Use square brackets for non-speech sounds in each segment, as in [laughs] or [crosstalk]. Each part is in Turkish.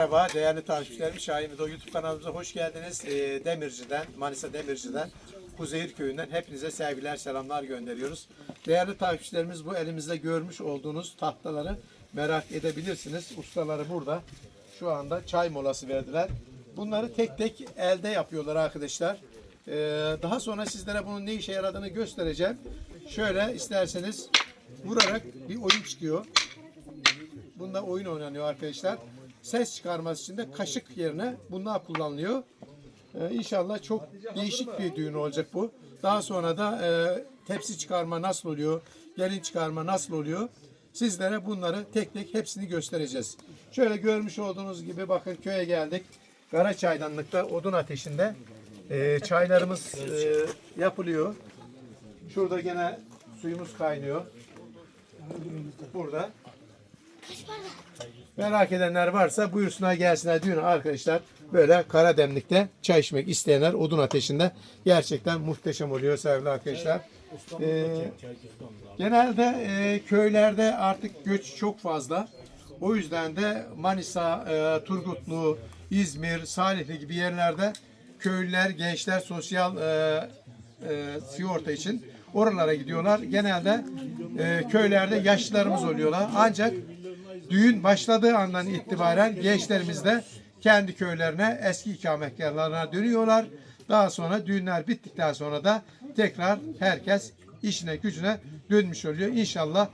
Merhaba değerli takipçilerim Şahin Video YouTube kanalımıza hoş geldiniz. Ee, Demirci'den, Manisa Demirci'den, Kuzeyir Köyü'nden hepinize sevgiler, selamlar gönderiyoruz. Değerli takipçilerimiz bu elimizde görmüş olduğunuz tahtaları merak edebilirsiniz. Ustaları burada. Şu anda çay molası verdiler. Bunları tek tek elde yapıyorlar arkadaşlar. Ee, daha sonra sizlere bunun ne işe yaradığını göstereceğim. Şöyle isterseniz vurarak bir oyun çıkıyor. Bunda oyun oynanıyor arkadaşlar. Ses çıkarması için de kaşık yerine bunlar kullanılıyor. Ee, inşallah çok değişik bir düğün olacak bu. Daha sonra da e, tepsi çıkarma nasıl oluyor, gelin çıkarma nasıl oluyor? Sizlere bunları tek tek hepsini göstereceğiz. Şöyle görmüş olduğunuz gibi bakın köye geldik. Kara çaydanlıkta odun ateşinde e, çaylarımız e, yapılıyor. Şurada gene suyumuz kaynıyor. Burada. Merak edenler varsa buyursunlar gelsinler düğüne arkadaşlar. Böyle kara demlikte çay içmek isteyenler odun ateşinde gerçekten muhteşem oluyor sevgili arkadaşlar. Ee, genelde e, köylerde artık göç çok fazla. O yüzden de Manisa, e, Turgutlu, İzmir, Salihli gibi yerlerde köylüler, gençler sosyal e, e, sigorta için oralara gidiyorlar. Genelde e, köylerde yaşlılarımız oluyorlar. Ancak düğün başladığı andan itibaren gençlerimiz de kendi köylerine, eski ikametgahlarına dönüyorlar. Daha sonra düğünler bittikten sonra da tekrar herkes işine gücüne dönmüş oluyor. İnşallah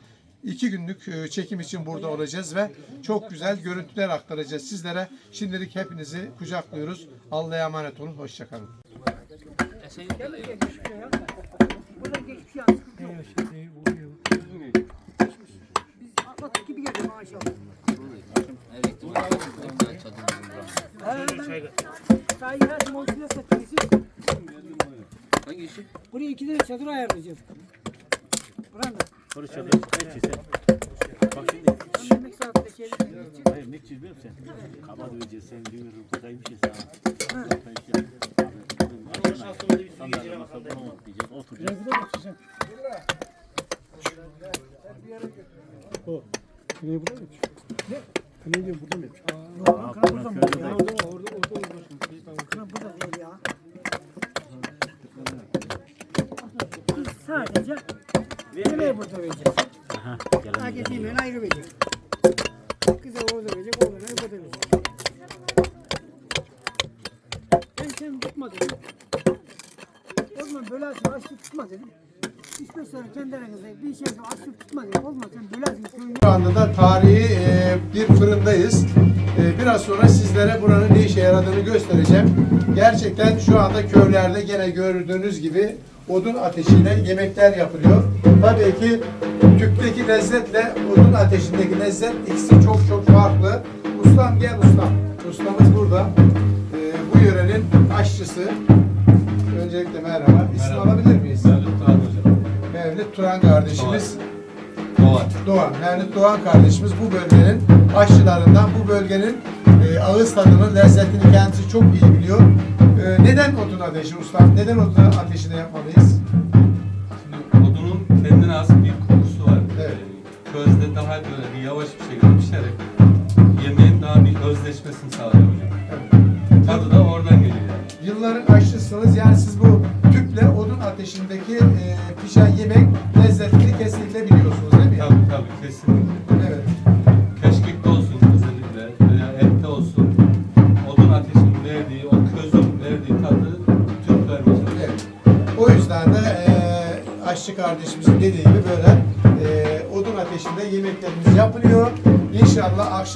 iki günlük e, çekim için burada olacağız ve çok güzel görüntüler aktaracağız sizlere. Şimdilik hepinizi kucaklıyoruz. Allah'a emanet olun. Hoşçakalın. Burada geçmiş yani sıkıntı yok. Atlattık gibi geldik maşallah. Evet, sahi her monşuna satıyoruz. Hangi işi? Buraya iki tane çadır ayarlayacağız. Buranın Soru çadır. Ne çizer? Bak şimdi. yemek saatinde şey Hayır ne çiz biliyor musun sen? Kaba döveceğiz sen diyor. Buradayım şey sana. Sandalye masa bunu otlayacağız. Oturacağız. Aa, burada mı? Köyde de. burada değil ya. Biz sadece yemeği burada vereceğiz. Aha, gelen Herkes yemeğini ayrı verecek. Yaradığını göstereceğim. Gerçekten şu anda köylerde gene gördüğünüz gibi odun ateşiyle yemekler yapılıyor. Tabii ki tüpteki lezzetle odun ateşindeki lezzet ikisi çok çok farklı. Ustam gel ustam. Ustamız burada. E, bu yörenin aşçısı. Öncelikle merhaba. İsim alabilir miyiz? Mevlüt Turan kardeşimiz. Doğan. Doğan, Mevlüt Doğan kardeşimiz bu bölgenin aşçılarından, bu bölgenin e, ağız tadını, lezzetini kendisi çok iyi biliyor. E, neden odun ateşi ustam? Neden odun ateşinde yapmalıyız? Şimdi odunun kendine has bir kokusu var. Evet. Közde daha böyle bir yavaş bir şekilde pişerek yemeğin daha bir özleşmesini sağlıyor hocam. Evet. Tadı da oradan geliyor yani. Yılların aşçısınız. Yani siz bu tüple odun ateşindeki e, pişen yemek lezzetini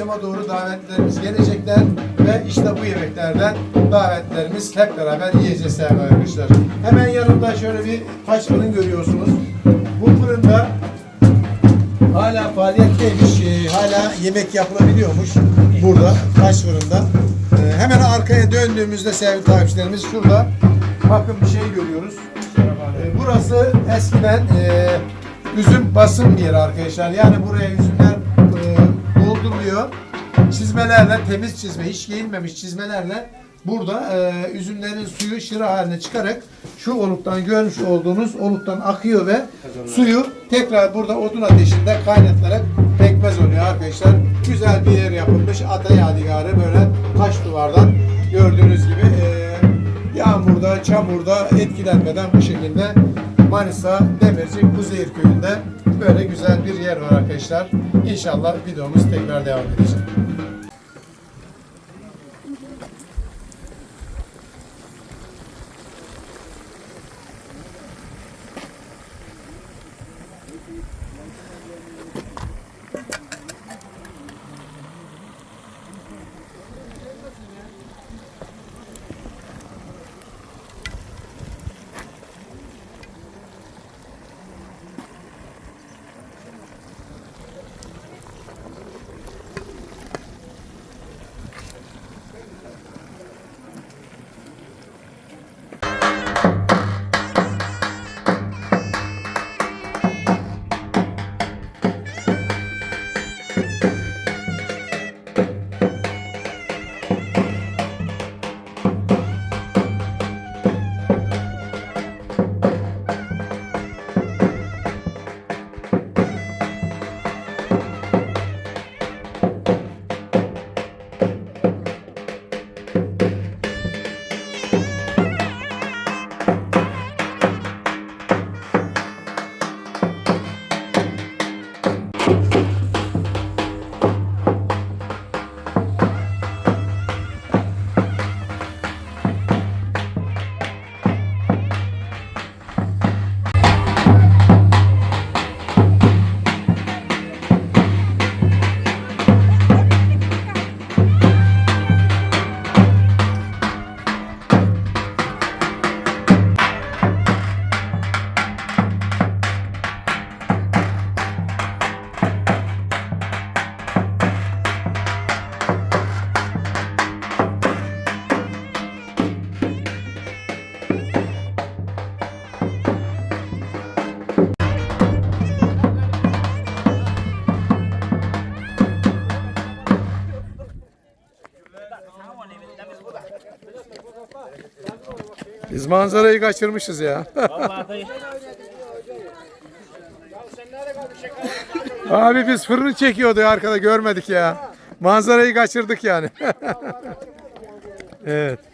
akşama doğru davetlerimiz gelecekler ve işte bu yemeklerden davetlerimiz hep beraber yiyeceğiz sevgili arkadaşlar. Hemen yanımda şöyle bir taş fırın görüyorsunuz. Bu fırında hala faaliyetteymiş, e, hala yemek yapılabiliyormuş burada taş fırında. E, hemen arkaya döndüğümüzde sevgili takipçilerimiz şurada bakın bir şey görüyoruz. E, burası eskiden e, üzüm basım yeri arkadaşlar. Yani buraya üzümler e, dolduruluyor. Çizmelerle, temiz çizme, hiç giyilmemiş çizmelerle burada e, üzümlerin suyu şıra haline çıkarak şu oluktan görmüş olduğunuz oluktan akıyor ve suyu tekrar burada odun ateşinde kaynatılarak pekmez oluyor arkadaşlar. güzel bir yer yapılmış. Ata Yadigarı böyle taş duvardan gördüğünüz gibi e, yağmurda, çamurda etkilenmeden bu şekilde Manisa Demirci Kuzeyir Köyü'nde böyle güzel bir yer var arkadaşlar. İnşallah videomuz tekrar devam edecek. Manzarayı kaçırmışız ya. [laughs] Abi biz fırını çekiyordu arkada görmedik ya. Manzarayı kaçırdık yani. [laughs] evet.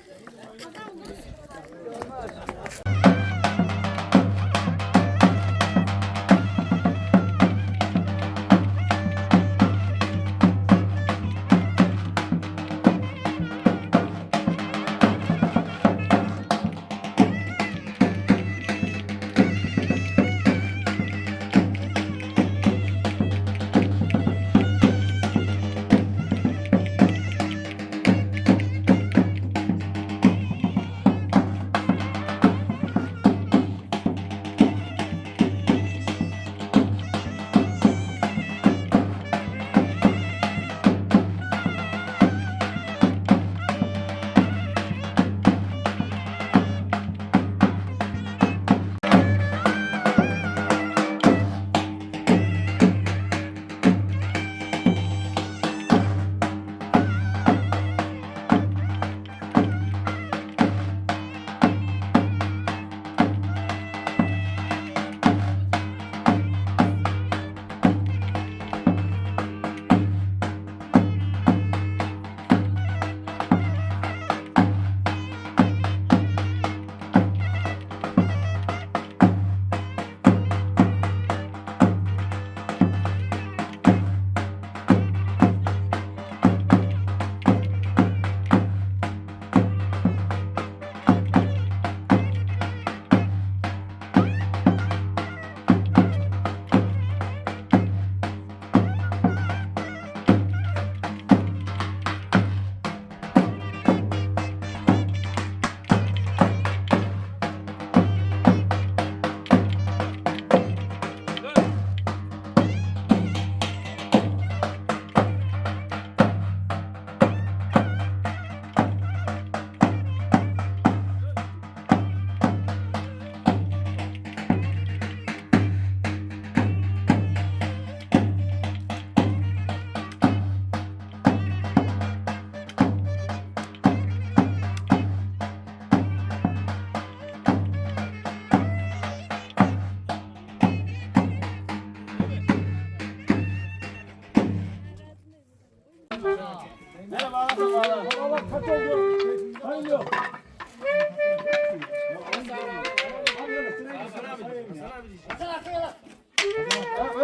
Allah kaç oldu? Sayın yok.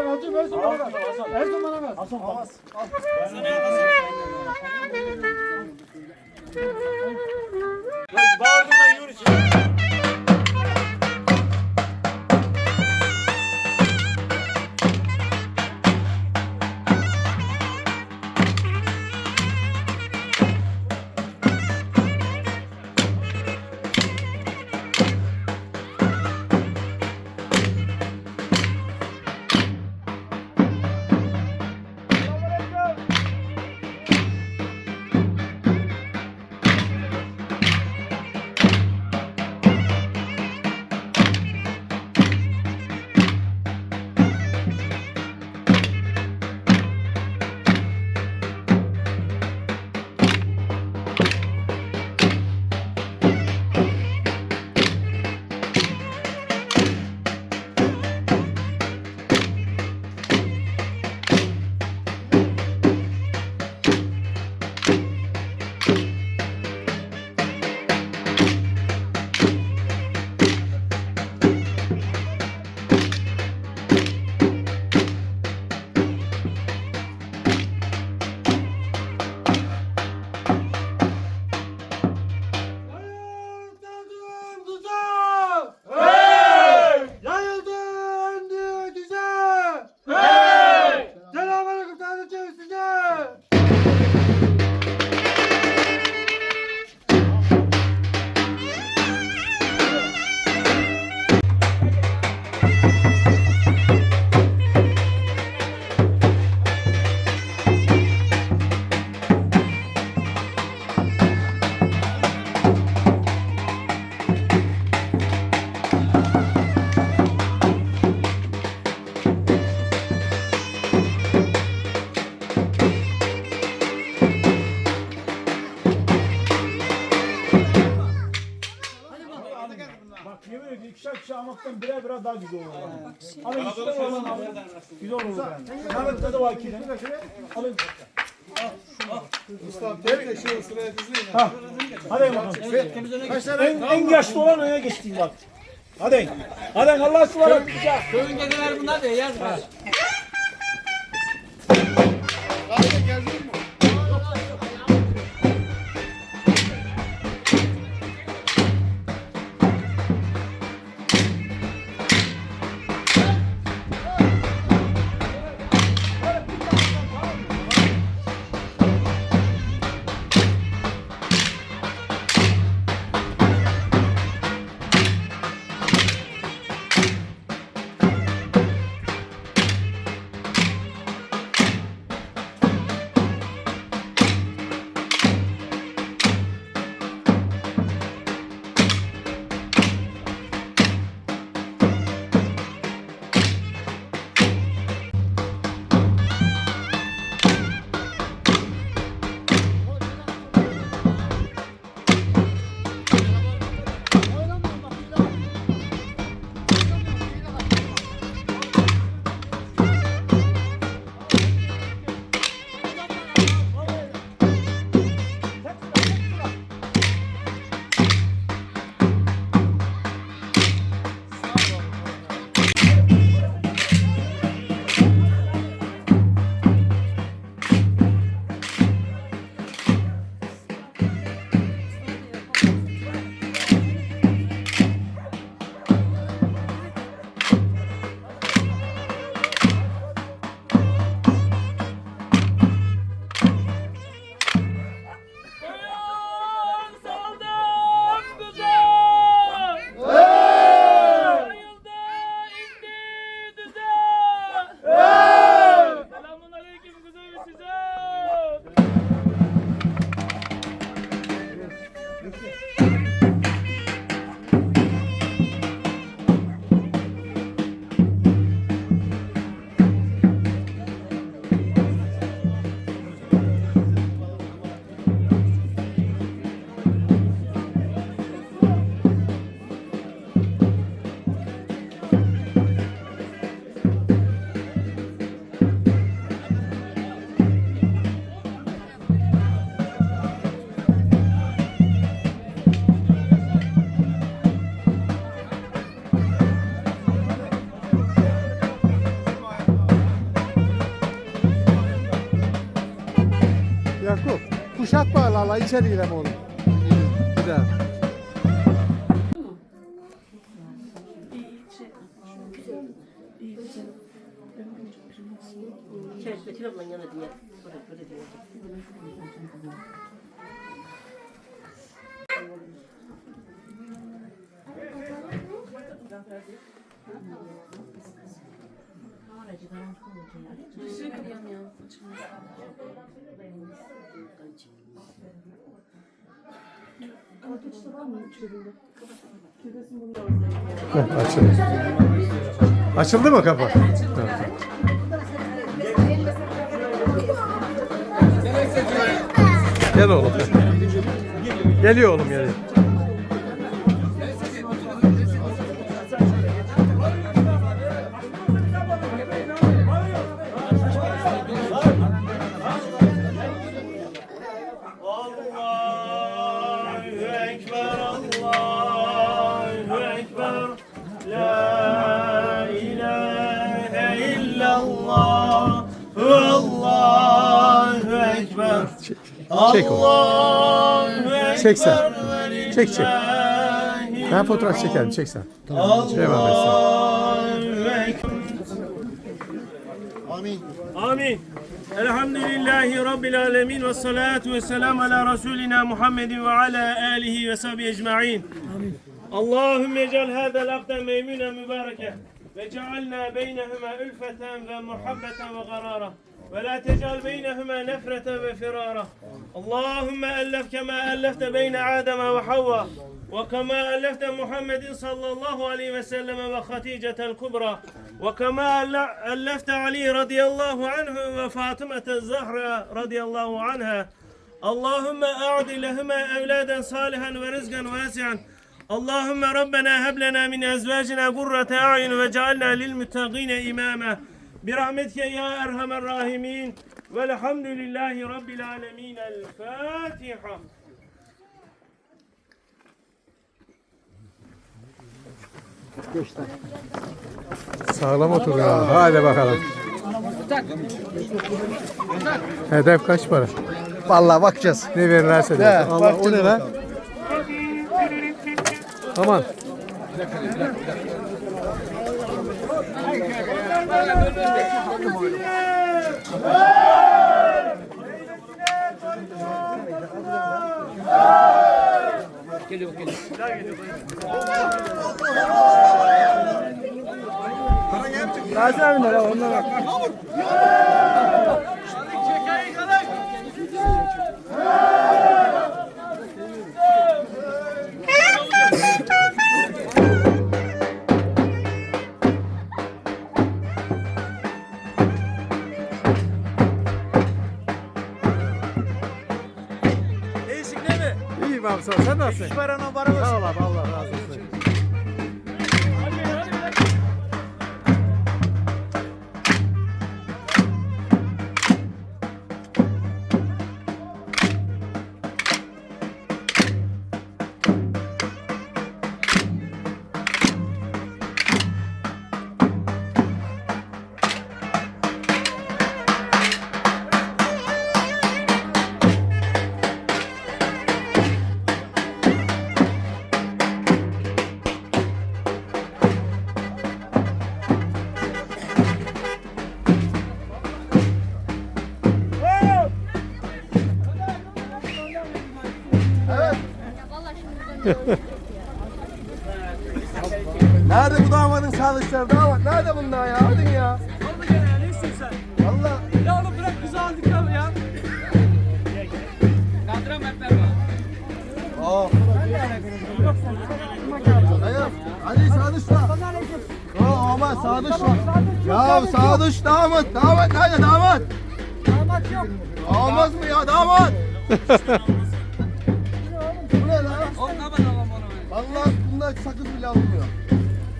Hacı ver bana ver. Her zaman ver. Hasan bak. Bağırdın yürü şimdi. İki Alın. Mustafa de şey sıraya dizleyin. Ha. Hadi bakalım. En, en yaşlı olan öne geçti bak. Hadi. Hadi Allah'a ısmarladık. Köyün dedeler bunlar da yaz bağlı Allah içeri girem oğlum. Bir daha. Betül ablanın yanına diye. Böyle böyle diyor. Açıldı. Açıldı mı kapı? Gel oğlum. Geliyor oğlum geliyor. Çek Ekber. Çek sen. Çek, çek. Ben fotoğraf çekerim çek sen. Devam et sen. Ekber. Amin. Elhamdülillahi Rabbil alemin ve salatu ve selam ala Resulina Muhammedin ve ala alihi ve sahbihi ecma'in. Allahümme ecel hâzel akden meymûnen mübareke ve cealna beynehuma ülfeten ve muhabbeten ve garara beynehuma nefreten ve firara. Allahümme ellef kema ellefte beyne Adem ve Havva وكما ألفت محمد صلى الله عليه وسلم وخديجة الكبرى وكما ألفت علي رضي الله عنه وفاطمة الزهراء رضي الله عنها. اللهم أعد لهما أولادا صالحا ورزقا واسعا. اللهم ربنا هب لنا من أزواجنا قرة أعين وجعلنا للمتقين إماما. برحمتك يا أرحم الراحمين والحمد لله رب العالمين الفاتحة Sağlam otur ya. Hadi bakalım. Hedef kaç para? Vallahi bakacağız. Ne verirlerse de. He, Allah o bakacağız ne lan? Aman. Değişik sağ ol. Sen nasılsın? Paranın paramız. Sağ ol abi. Allah Nerede bu damadın sağlıkları? Damat nerede bunlar ya? Hadi ya. Valla. Ya oğlum bırak bizi aldık ya ya. Kaldıram hep beraber. Aa. Hayır. Ali Sadıç'la. Aa aman Sadıç'la. Ya Sadıç damat. Damat nerede damat? Damat yok. Olmaz mı ya damat? [laughs] onu? Vallahi bunlar sakız bile alınmıyor.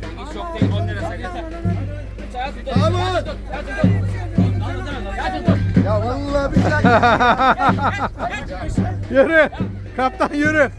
Hiç yok değil 10 lira sen yeter. Sen tut. Damat. Ya tut. Ya tut. Ya vallahi billahi. Yürü. Kaptan yürü.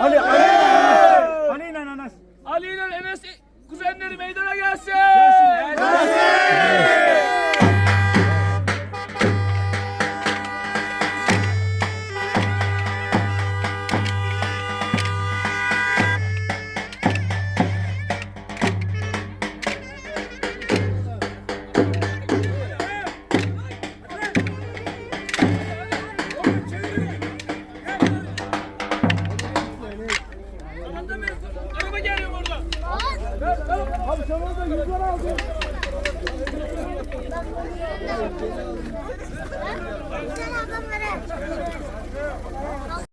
અને